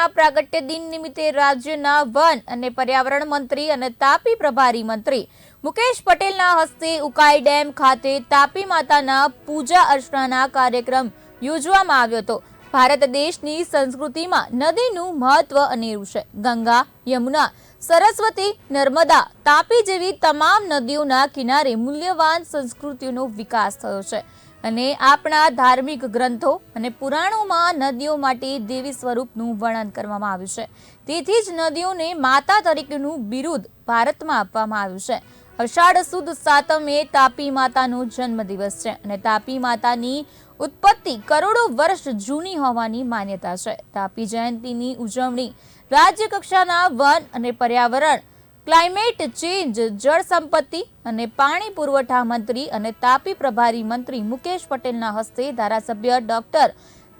માતાના પ્રાગટ્ય દિન નિમિત્તે રાજ્યના વન અને પર્યાવરણ મંત્રી અને તાપી પ્રભારી મંત્રી મુકેશ પટેલના હસ્તે ઉકાઈ ડેમ ખાતે તાપી માતાના પૂજા અર્ચનાના કાર્યક્રમ યોજવામાં આવ્યો હતો. ભારત દેશની સંસ્કૃતિમાં નદીનું મહત્વ અનેરું છે. ગંગા, યમુના, સરસ્વતી, નર્મદા, તાપી જેવી તમામ નદીઓના કિનારે મૂલ્યવાન સંસ્કૃતિનો વિકાસ થયો છે. અને આપણા ધાર્મિક ગ્રંથો અને પુરાણોમાં નદીઓ માટે દેવી સ્વરૂપનું વર્ણન કરવામાં આવ્યું છે. તેથી જ નદીઓને માતા તરીકેનું બિરુદ ભારતમાં આપવામાં આવ્યું છે. અષાઢ સુદ સાતમે તાપી માતાનો જન્મદિવસ છે અને તાપી માતાની ઉત્પત્તિ કરોડો વર્ષ જૂની હોવાની માન્યતા છે. તાપી જયંતીની ઉજવણી રાજ્ય કક્ષાના વન અને પર્યાવરણ, ક્લાઇમેટ ચેન્જ, જળ સંપત્તિ અને પાણી પુરવઠા મંત્રી અને તાપી પ્રભારી મંત્રી મુકેશ પટેલના હસ્તે ધારાસભ્ય ડોક્ટર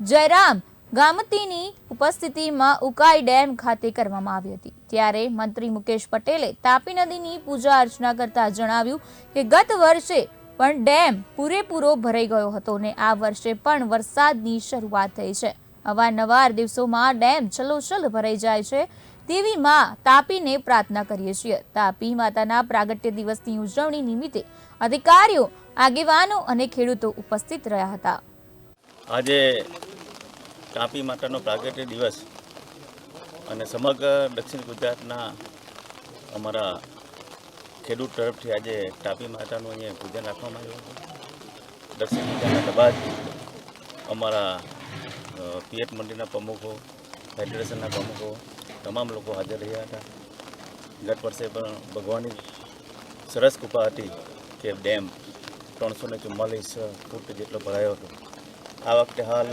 જયરામ ગામતીની ઉપસ્થિતિમાં ઉકાઈ ડેમ ખાતે કરવામાં આવી હતી. ત્યારે મંત્રી મુકેશ પટેલે તાપી નદીની પૂજા અર્ચના કરતા જણાવ્યું કે ગત વર્ષે પણ ડેમ પૂરેપૂરો ભરાઈ ગયો હતો ને આ વર્ષે પણ વરસાદની શરૂઆત થઈ છે. અવારનવાર દિવસોમાં ડેમ છલોછલ ભરાઈ જાય છે તેવી માં તાપીને પ્રાર્થના કરીએ છીએ. તાપી માતાના પ્રાગટ્ય દિવસની ઉજવણી નિમિત્તે અધિકારીઓ, આગેવાનો અને ખેડૂતો ઉપસ્થિત રહ્યા હતા. આજે તાપી માતાનો પ્રાગટ્ય દિવસ અને સમગ્ર દક્ષિણ ગુજરાતના અમારા ખેડૂત તરફથી આજે તાપી માતાનું અહીંયા પૂજન રાખવામાં આવ્યું હતું. દક્ષિણ ગુજરાતના બાદ અમારા પીએફ મંડળના પ્રમુખો, ફેડરેશનના પ્રમુખો, તમામ લોકો હાજર રહ્યા હતા. ગત વર્ષે પણ ભગવાનની સરસ કૃપા હતી કે ડેમ ત્રણસો ને ચુમ્માલીસ ફૂટ જેટલો ભરાયો હતો. આ વખતે હાલ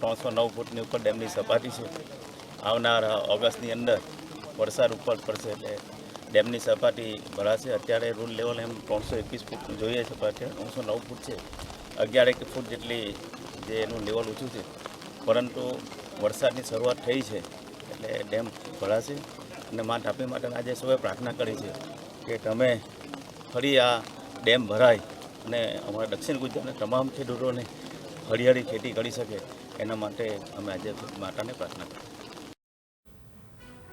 ત્રણસો નવ ફૂટની ઉપર ડેમની સપાટી છે. આવનાર ઓગસ્ટની અંદર વરસાદ ઉપર પડશે એટલે ડેમની સપાટી ભરાશે. અત્યારે રૂલ લેવલ એમ ત્રણસો એકવીસ ફૂટનું જોઈએ છે અત્યારે ત્રણસો નવ ફૂટ છે. અગિયાર એક ફૂટ જેટલી જે એનું લેવલ ઊંચું છે. પરંતુ વરસાદની શરૂઆત થઈ છે, એટલે ડેમ ભરાશે. અને મા તાપી માટે આજે સૌએ પ્રાર્થના કરી છે કે તમે ફરી આ ડેમ ભરાય અને અમારા દક્ષિણ ગુજરાતના તમામ ખેડૂતોને હરિયાળી ખેતી કરી શકે એના માટે અમે આજે માતાને પ્રાર્થના કરી